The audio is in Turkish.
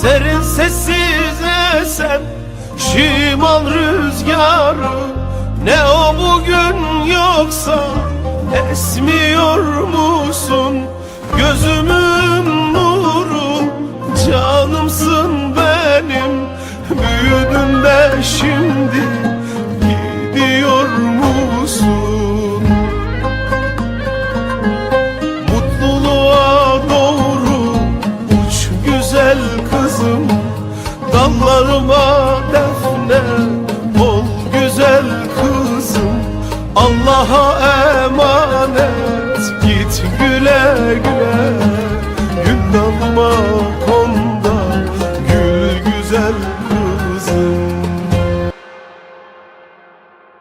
Serin sessiz esen şimal rüzgarı. Ne o bugün yoksa esmiyor musun? Gözüm Dallarıma defne ol güzel kızım. Allah'a emanet. Git güle güle. Gül dalma konda gül güzel